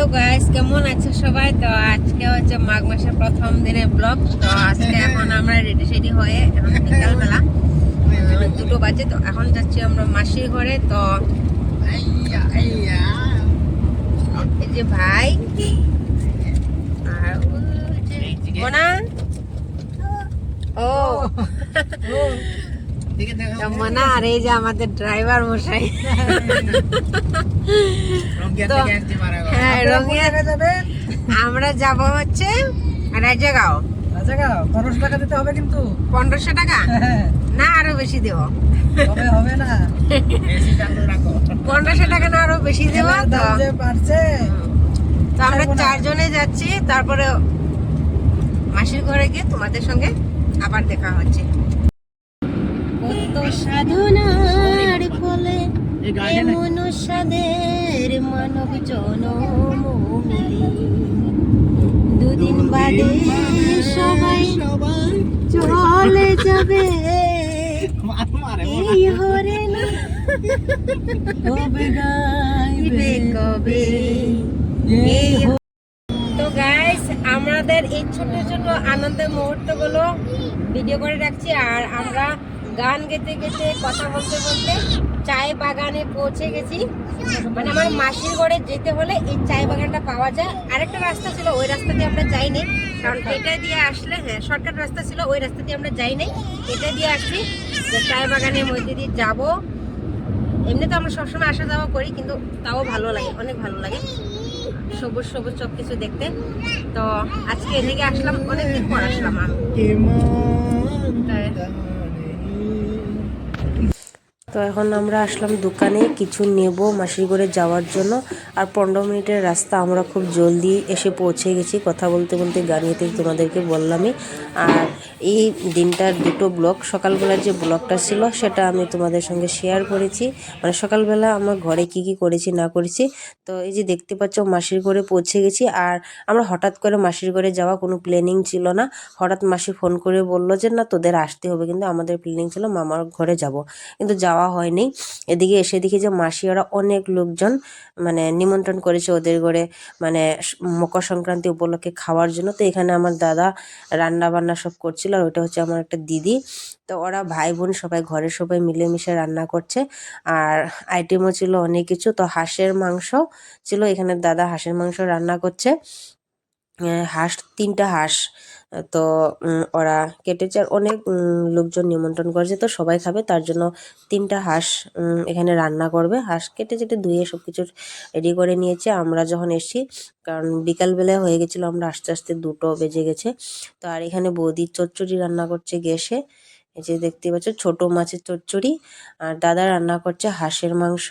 Hello guys কেমন আছে সবাই? তো আজকে হচ্ছে মাঘ মাসের প্রথম দিনের ব্লগ তো আজকে এখন আমরা রেডি সেডি হয়ে এখন বিকালবেলা দুটো বাজে তো এখন যাচ্ছি আমরা মাসির ঘরে তো এই যে ভাই আর ও। মোনা আর এই যে আমাদের ড্রাইভার মশাই। হ্যাঁ আমরা যাব হচ্ছে রাজাগাঁও। পনেরোশো টাকা দিতে হবে কিন্তু। পনেরোশো টাকা? হ্যাঁ, না আরও বেশি দেবো। হবে হবে না। পনেরোশো টাকা না আরও বেশি দেবো তো। আমরা। চারজনে যাচ্ছি তারপরে মাসির ঘরে গিয়ে তোমাদের সঙ্গে আবার দেখা হচ্ছে। সাধনার ফলে মনুষ্যদের মানব জনম মিলে দুদিন বাদে সবাই চলে যাবে। এই হরে না কবে? তো গাইস আমাদের এই ছোট ছোট আনন্দের মুহূর্তগুলো ভিডিও করে রাখছি আর আমরা গান গেতে গেতে কথা বলতে বলতে চায় বাগানে পৌঁছে গেছি। মানে আমার মাসির ঘরে যেতে হলে এই চায় বাগানটা পাওয়া যায়। আরেকটা রাস্তা ছিল ওই রাস্তা দিয়ে আমরা যাইনি। কারণ এটা দিয়ে আসলে হ্যাঁ শর্টকাট রাস্তা ছিল ওই রাস্তা দিয়ে আমরা যাইনি। এটা দিয়ে আসছি যে চায় বাগানের মধ্যে দিয়ে যাব। এমনি তো আমরা সবসময় আসা যাওয়া করি কিন্তু তাও ভালো লাগে অনেক ভালো লাগে। সবুজ সবুজ সব কিছু দেখতে। তো আজকে এদিকে আসলাম অনেকদিন পর আসলাম আমি। তো এখন আমরা আসলাম দোকানে কিছু নেব করে যাওয়ার জন্য। আর পনেরো মিনিটের রাস্তা আমরা খুব জলদি এসে পৌঁছে গেছি। কথা বলতে বলতে গাড়িতে তোমাদেরকে বললামই। আর এই দিনটার দুটো ব্লগ সকালবেলার যে ব্লগটা ছিল সেটা আমি তোমাদের সঙ্গে শেয়ার করেছি। মানে সকালবেলা আমার ঘরে কি কি করেছি, না করেছি, তো এই যে দেখতে পাচ্ছ মাসির ঘরে পৌঁছে গেছি। আর আমরা হঠাৎ করে মাসির ঘরে যাওয়া কোনো প্ল্যানিং ছিল না। হঠাৎ মাসি ফোন করে বলল যে, না, তোদের আসতে হবে। কিন্তু আমাদের প্ল্যানিং ছিল, মামার ঘরে যাব। কিন্তু যাওয়া হয়নি। এদিকে এসে দেখি যে মাসি ওরা অনেক লোকজন মানে নিমন্ত্রণ করেছে ওদের ঘরে মানে মকর সংক্রান্তি উপলক্ষে খাওয়ার জন্য। তো এখানে আমার দাদা রান্না বান্না সব করছিল আর ওটা হচ্ছে আমার একটা দিদি। তো ওরা ভাই বোন সবাই ঘরে সবাই মিলেমিশে রান্না করছে। আর আইটেমও ছিল অনেক কিছু। তো হাঁসের মাংস ছিল। এখানে দাদা হাঁসের মাংস রান্না করছে। হাঁস, তিনটা হাঁস, তো ওরা কেটেছে। আর অনেক লোকজন নিমন্ত্রণ করেছে, তো সবাই খাবে। তার জন্য তিনটা হাঁস এখানে রান্না করবে। হাঁস কেটে চেটে ধুয়ে সব কিছু রেডি করে নিয়েছে। আমরা যখন এসেছি, কারণ বিকালবেলা হয়ে গেছিল, আমরা আস্তে আস্তে দুটো বেজে গেছে। তো আর এখানে বৌদি চচ্চড়ি রান্না করছে গ্যাসে। এই যে দেখতে পাচ্ছ, ছোট মাছের চচ্চড়ি। আর দাদা রান্না করছে হাঁসের মাংস।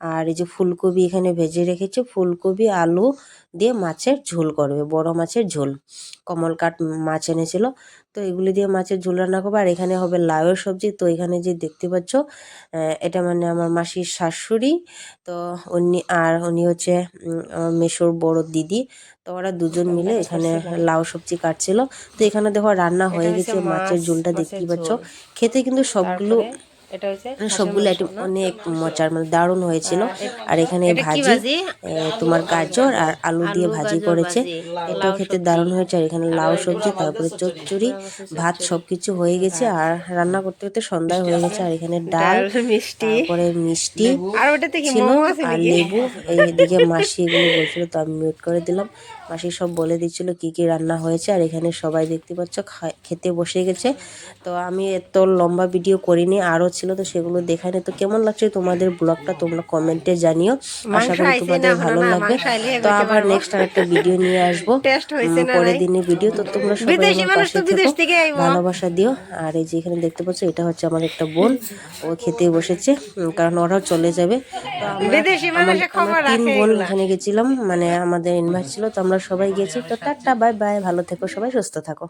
আর এই যে ফুলকপি এখানে ভেজে রেখেছে ফুলকপি আলু দিয়ে মাছের ঝোল করবে বড় মাছের ঝোল। কমল কাঠ মাছ এনেছিল তো এগুলি দিয়ে মাছের ঝোল রান্না করব। আর এখানে হবে লাউয়ের সবজি তো এখানে যে দেখতে পাচ্ছ এটা মানে আমার মাসির শাশুড়ি তো উনি আর উনি হচ্ছে আমার বড় দিদি তো ওরা দুজন মিলে এখানে লাউ সবজি কাটছিল। তো এখানে দেখো রান্না হয়ে গেছে মাছের ঝোলটা দেখতে পাচ্ছ। খেতে কিন্তু সবগুলো সবগুলো আইটেম অনেক মজার মানে দারুণ হয়েছিল। আর এখানে ভাজি তোমার গাজর আর আলু দিয়ে ভাজি করেছে। এটাও খেতে দারুণ হয়েছে। আর এখানে লাউ সবজি তারপরে চচ্চড়ি ভাত সবকিছু হয়ে গেছে। আর রান্না করতে করতে সন্ধ্যা হয়ে গেছে। আর এখানে ডাল মিষ্টি। তারপরে মিষ্টি আর ওটাতে কি মোমো আছে আর লেবু। এইদিকে মাসি এগুলো বলছিল তো আমি মিউট করে দিলাম। মাসি সব বলে দিচ্ছিল কি কি রান্না হয়েছে আর এখানে সবাই দেখতে পাচ্ছ খেতে বসে গেছে। তো আমি এত লম্বা ভিডিও করিনি আরও ছিল তো সেগুলো দেখায়নি তো কেমন লাগছে তোমাদের ব্লগটা তোমরা কমেন্টে জানিও। আশা করি তোমাদের ভালো লাগবে। তো আবার নেক্সট আরেকটা ভিডিও নিয়ে আসব। পরের নাই? ভিডিও তো তোমরা সবাই আমার। ভালোবাসা দিও। আর এই যে এখানে দেখতে পাচ্ছ এটা হচ্ছে আমার একটা বোন। ও খেতে বসেছে কারণ ওরাও চলে যাবে। তো আমরা- আমরা তিন বোন। এখানে গেছিলাম মানে আমাদের ইনভাইট ছিল। তো আমরা সবাই গেছি। তো টাটা বাই বাই ভালো থেকো সবাই সুস্থ থাকো।